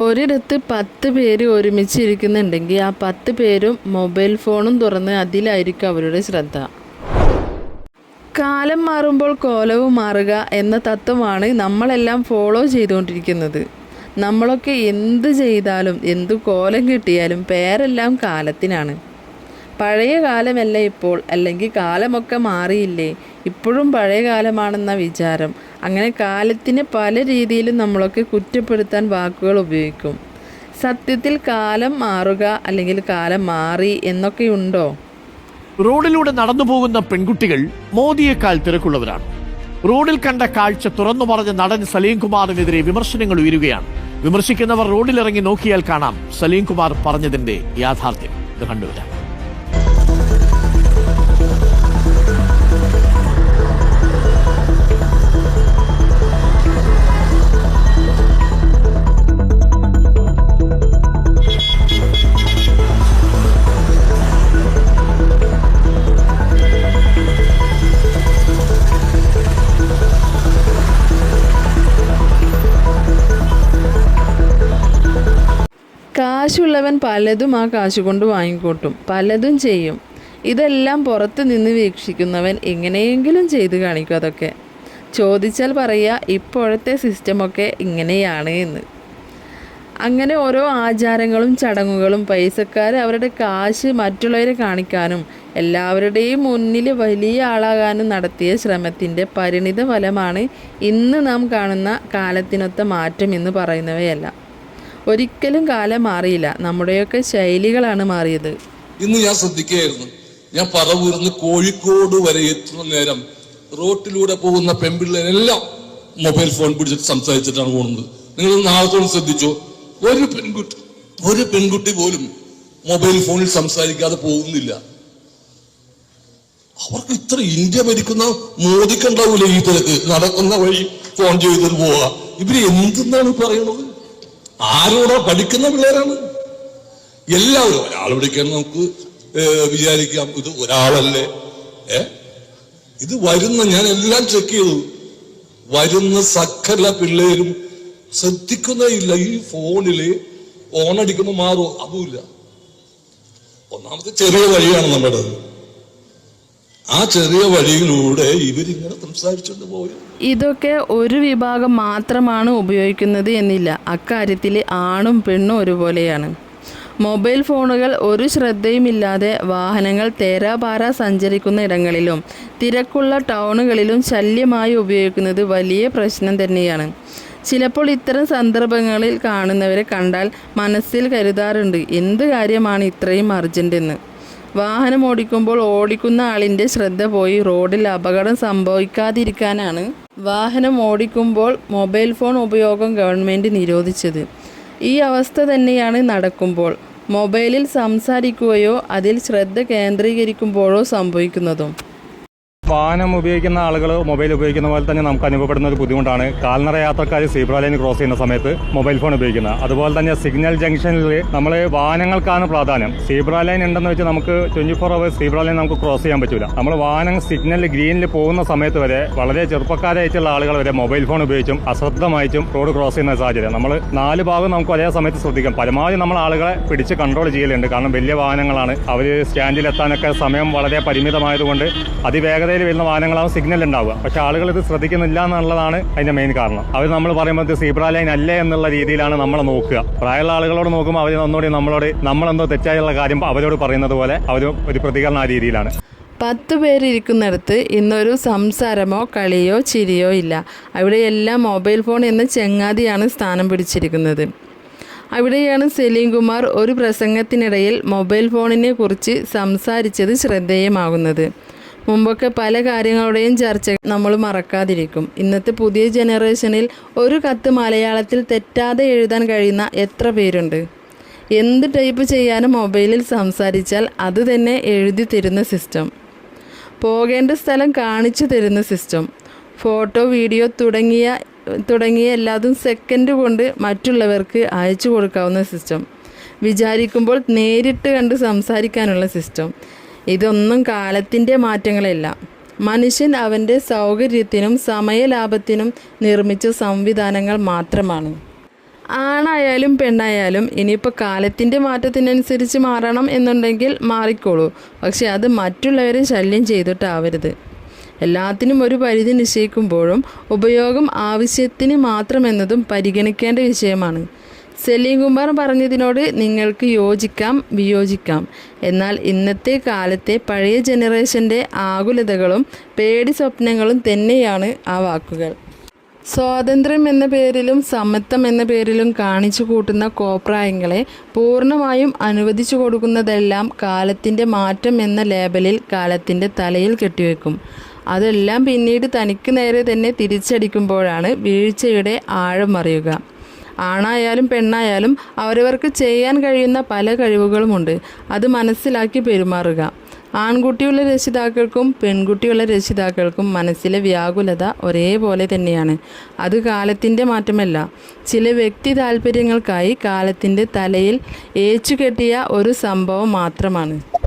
ഒരിടത്ത് പത്ത് പേര് ഒരുമിച്ച് ഇരിക്കുന്നുണ്ടെങ്കിൽ ആ പത്ത് പേരും മൊബൈൽ ഫോണും തുറന്ന് അതിലായിരിക്കും അവരുടെ ശ്രദ്ധ. കാലം മാറുമ്പോൾ കോലവും മാറുക എന്ന തത്വമാണ് നമ്മളെല്ലാം ഫോളോ ചെയ്തുകൊണ്ടിരിക്കുന്നത്. നമ്മളൊക്കെ എന്ത് ചെയ്താലും എന്ത് കോലം കിട്ടിയാലും പേരെല്ലാം കാലത്തിനാണ്. പഴയ കാലമല്ല ഇപ്പോൾ? അല്ലെങ്കിൽ കാലമൊക്കെ മാറിയില്ലേ? ഇപ്പോഴും പഴയ കാലമാണെന്ന വിചാരം. അങ്ങനെ കാലത്തിനെ പല രീതിയിലും നമ്മളൊക്കെ കുറ്റപ്പെടുത്താൻ വാക്കുകൾ ഉപയോഗിക്കും. സത്യത്തിൽ കാലം മാറുക അല്ലെങ്കിൽ കാലം മാറി എന്നൊക്കെയുണ്ടോ റോഡിലൂടെ നടന്നു പോകുന്ന പെൺകുട്ടികൾ മോദിയേക്കാൾ തിരക്കുള്ളവരാണ്. റോഡിൽ കണ്ട കാഴ്ച തുറന്നു പറഞ്ഞ നടൻ സലീം കുമാറിനെതിരെ വിമർശനങ്ങൾ ഉയരുകയാണ്. വിമർശിക്കുന്നവർ റോഡിലിറങ്ങി നോക്കിയാൽ കാണാം സലീം കുമാർ പറഞ്ഞതിന്റെ യാഥാർത്ഥ്യം. ഇത് കണ്ടുവരാം. കാശുള്ളവൻ പലതും ആ കാശുകൊണ്ട് വാങ്ങിക്കൂട്ടും. പലതും ചെയ്യും. ഇതെല്ലാം പുറത്ത് നിന്ന് വീക്ഷിക്കുന്നവൻ എങ്ങനെയെങ്കിലും ചെയ്ത് കാണിക്കും അതൊക്കെ. ചോദിച്ചാൽ പറയുക ഇപ്പോഴത്തെ സിസ്റ്റമൊക്കെ ഇങ്ങനെയാണ് എന്ന്. അങ്ങനെ ഓരോ ആചാരങ്ങളും ചടങ്ങുകളും പൈസക്കാർ അവരുടെ കാശ് മറ്റുള്ളവരെ കാണിക്കാനും എല്ലാവരുടെയും മുന്നിൽ വലിയ ആളാകാനും നടത്തിയ ശ്രമത്തിന്റെ പരിണിത ഫലമാണ് ഇന്ന് നാം കാണുന്ന കാലത്തിനൊത്ത മാറ്റം എന്ന് പറയുന്നവയല്ല. ഒരിക്കലും കാലം മാറിയില്ല. നമ്മുടെയൊക്കെ ശൈലികളാണ് മാറിയത്. ഇന്ന് ഞാൻ ശ്രദ്ധിക്കുകയായിരുന്നു. ഞാൻ പറവൂർന്ന് കോഴിക്കോട് വരെ എത്തുന്ന നേരം റോട്ടിലൂടെ പോകുന്ന പെൺപിള്ളേരെല്ലാം മൊബൈൽ ഫോൺ പിടിച്ചിട്ട് സംസാരിച്ചിട്ടാണ് പോകുന്നത്. നിങ്ങൾ നാളത്തോളം ശ്രദ്ധിച്ചോ? ഒരു പെൺകുട്ടി ഒരു പെൺകുട്ടി പോലും മൊബൈൽ ഫോണിൽ സംസാരിക്കാതെ പോകുന്നില്ല. അവർക്ക് ഇത്ര ഇന്ത്യ ഭരിക്കുന്ന മോദിക്കുണ്ടാവൂല ഈ തിരക്ക്? നടക്കുന്ന വഴി ഫോൺ ചെയ്തിട്ട് പോവുക ഇവർ എന്തെന്നാണ് പറയുന്നത് ആരോടാ പഠിക്കുന്ന പിള്ളേരാണ്. എല്ലാവരും ഒരാൾ വിളിക്കാൻ നമുക്ക് വിചാരിക്കാം. ഇത് ഒരാളല്ലേ? ഏ? ഇത് വരുന്ന ഞാൻ എല്ലാം ചെക്ക് ചെയ്തു. വരുന്ന സക്കല പിള്ളേരും ശ്രദ്ധിക്കുന്നേയില്ല ഈ ഫോണിൽ ഓണടിക്കുമ്പോൾ മാറും. അതുമില്ല. ഒന്നാമത്തെ ചെറിയ വഴിയാണ് നമ്മുടെ ആ ചെറിയ വഴിയിലൂടെ ഇവരിങ്ങനെ സംസാരിച്ചുകൊണ്ട് പോയി. ഇതൊക്കെ ഒരു വിഭാഗം മാത്രമാണ് ഉപയോഗിക്കുന്നത് എന്നില്ല. അക്കാര്യത്തിൽ ആണും പെണ്ണും ഒരുപോലെയാണ്. മൊബൈൽ ഫോണുകൾ ഒരു ശ്രദ്ധയുമില്ലാതെ വാഹനങ്ങൾ തേരാപാര സഞ്ചരിക്കുന്ന ഇടങ്ങളിലും തിരക്കുള്ള ടൗണുകളിലും ശല്യമായി ഉപയോഗിക്കുന്നത് വലിയ പ്രശ്നം തന്നെയാണ്. ചിലപ്പോൾ ഇത്തരം സന്ദർഭങ്ങളിൽ കാണുന്നവരെ കണ്ടാൽ മനസ്സിൽ കരുതാറുണ്ട് എന്ത് കാര്യമാണ് ഇത്രയും അർജന്റെന്ന് വാഹനം ഓടിക്കുമ്പോൾ ഓടിക്കുന്ന ആളിന്റെ ശ്രദ്ധ പോയി റോഡിൽ അപകടം സംഭവിക്കാതിരിക്കാനാണ് വാഹനം ഓടിക്കുമ്പോൾ മൊബൈൽ ഫോൺ ഉപയോഗം ഗവൺമെന്റ് നിരോധിച്ചത്. ഈ അവസ്ഥ തന്നെയാണ് നടക്കുമ്പോൾ. മൊബൈലിൽ സംസാരിക്കുകയോ അതിൽ ശ്രദ്ധ കേന്ദ്രീകരിക്കുമ്പോഴോ സംഭവിക്കുന്നതും. വാഹനം ഉപയോഗിക്കുന്ന ആളുകൾ മൊബൈൽ ഉപയോഗിക്കുന്ന പോലെ തന്നെ നമുക്ക് അനുഭവപ്പെടുന്ന ഒരു ബുദ്ധിമുട്ടാണ്. കാൽനട യാത്രക്കാർ സീബ്ര ലൈൻ ക്രോസ് ചെയ്യുന്ന സമയത്ത് മൊബൈൽ ഫോൺ ഉപയോഗിക്കുന്നത് അതുപോലെ തന്നെ സിഗ്നൽ ജംഗ്ഷനിൽ നമ്മൾ വാഹനങ്ങൾക്കാണ് പ്രാധാന്യം. സീബ്ര ലൈൻ ഉണ്ടെന്ന് വെച്ച് നമുക്ക് twenty four hours zebra line നമുക്ക് ക്രോസ് ചെയ്യാൻ പറ്റില്ല നമ്മൾ വാഹനം സിഗ്നലിൽ ഗ്രീനിൽ പോകുന്ന സമയത്ത് വരെ വളരെ ചെറുപ്പക്കാരായിട്ടുള്ള ആളുകൾ വരെ മൊബൈൽ ഫോൺ ഉപയോഗിച്ചും അശ്രദ്ധമായിട്ടും റോഡ് ക്രോസ് ചെയ്യുന്ന സാഹചര്യം. നമ്മൾ നാല് ഭാഗം നമുക്ക് ഒരേ സമയത്ത് ശ്രദ്ധിക്കാം. പരമാവധി നമ്മൾ ആളുകളെ പിടിച്ച് കൺട്രോൾ ചെയ്യലുണ്ട്. കാരണം വലിയ വാഹനങ്ങളാണ്. അവർ സ്റ്റാൻഡിൽ എത്താനൊക്കെ സമയം വളരെ പരിമിതമായതുകൊണ്ട് അതിവേഗതയിൽ വരുന്ന വാഹനങ്ങളാവും സിഗ്നൽ ഉണ്ടാവുക. പക്ഷെ ആളുകൾ ഇത് ശ്രദ്ധിക്കുന്നില്ല എന്നുള്ളതാണ് അതിന്റെ മെയിൻ കാരണം. അവർ നമ്മൾ പറയുമ്പോൾ സീബ്ര ലൈൻ അല്ലേ എന്നുള്ള രീതിയിലാണ് നമ്മൾ നോക്കുക. പ്രായമുള്ള ആളുകളോട് നോക്കുമ്പോൾ അവർ ഒന്നുകൂടി നമ്മളോട് നമ്മളെന്തോ തെറ്റായുള്ള കാര്യം അവരോട് പറയുന്നത് പോലെ അവർ ഒരു പ്രതികരണം ആ രീതിയിലാണ്. പത്ത് പേരിരിക്കുന്നിടത്ത് ഇന്നൊരു സംസാരമോ കളിയോ ചിരിയോ ഇല്ല. അവിടെയെല്ലാം മൊബൈൽ ഫോൺ എന്ന ചെങ്ങാതിയാണ് സ്ഥാനം പിടിച്ചിരിക്കുന്നത്. അവിടെയാണ് സെലീം കുമാർ ഒരു പ്രസംഗത്തിനിടയിൽ മൊബൈൽ ഫോണിനെ കുറിച്ച് സംസാരിച്ചത് ശ്രദ്ധേയമാകുന്നത്. മുമ്പൊക്കെ പല കാര്യങ്ങളുടെയും ചർച്ച നമ്മൾ മറക്കാതിരിക്കും. ഇന്നത്തെ പുതിയ ജനറേഷനിൽ ഒരു കത്ത് മലയാളത്തിൽ തെറ്റാതെ എഴുതാൻ കഴിയുന്ന എത്ര പേരുണ്ട്? എന്ത് ടൈപ്പ് ചെയ്യാനും മൊബൈലിൽ സംസാരിച്ചാൽ അത് തന്നെ എഴുതി തരുന്ന സിസ്റ്റം. പോകേണ്ട സ്ഥലം കാണിച്ചു തരുന്ന സിസ്റ്റം. ഫോട്ടോ വീഡിയോ തുടങ്ങിയ തുടങ്ങിയ എല്ലാതും സെക്കൻഡ് കൊണ്ട് മറ്റുള്ളവർക്ക് അയച്ചു കൊടുക്കാവുന്ന സിസ്റ്റം. വിചാരിക്കുമ്പോൾ നേരിട്ട് കണ്ട് സംസാരിക്കാനുള്ള സിസ്റ്റം. ഇതൊന്നും കാലത്തിന്റെ മാറ്റങ്ങളല്ല. മനുഷ്യൻ അവന്റെ സൗകര്യത്തിനും സമയലാഭത്തിനും നിർമ്മിച്ച സംവിധാനങ്ങൾ മാത്രമാണ്. ആണായാലും പെണ്ണായാലും ഇനിയിപ്പോൾ കാലത്തിന്റെ മാറ്റത്തിനനുസരിച്ച് മാറണം എന്നുണ്ടെങ്കിൽ മാറിക്കോളൂ. പക്ഷെ അത് മറ്റുള്ളവരെ ശല്യം ചെയ്തിട്ടാവരുത്. എല്ലാത്തിനും ഒരു പരിധി നിശ്ചയിക്കുമ്പോഴും ഉപയോഗം ആവശ്യത്തിന് മാത്രമെന്നതും പരിഗണിക്കേണ്ട വിഷയമാണ്. സലീം കുമാർ പറഞ്ഞതിനോട് നിങ്ങൾക്ക് യോജിക്കാം വിയോജിക്കാം. എന്നാൽ ഇന്നത്തെ കാലത്തെ പഴയ ജനറേഷന്റെ ആകുലതകളും പേടി സ്വപ്നങ്ങളും തന്നെയാണ് ആ വാക്കുകൾ. സ്വാതന്ത്ര്യം എന്ന പേരിലും സമത്വം എന്ന പേരിലും കാണിച്ചു കൂട്ടുന്ന കോപ്രായങ്ങളെ പൂർണമായും അനുവദിച്ചു കൊടുക്കുന്നതെല്ലാം കാലത്തിന്റെ മാറ്റം എന്ന ലേബലിൽ കാലത്തിന്റെ തലയിൽ കെട്ടിവെക്കും. അതെല്ലാം പിന്നീട് തനിക്ക് നേരെ തന്നെ തിരിച്ചടിക്കുമ്പോഴാണ് വീഴ്ചയുടെ ആഴം അറിയുക. ആണായാലും പെണ്ണായാലും അവരവർക്ക് ചെയ്യാൻ കഴിയുന്ന പല കഴിവുകളുമുണ്ട്. അത് മനസ്സിലാക്കി പെരുമാറുക. ആൺകുട്ടിയുള്ള രക്ഷിതാക്കൾക്കും പെൺകുട്ടിയുള്ള രക്ഷിതാക്കൾക്കും മനസ്സിലെ വ്യാകുലത ഒരേപോലെ തന്നെയാണ്. അത് കാലത്തിന്റെ മാറ്റമല്ല. ചില വ്യക്തി താല്പര്യങ്ങൾക്കായി കാലത്തിന്റെ തലയിൽ ഏച്ചുകെട്ടിയ ഒരു സംഭവം മാത്രമാണ്.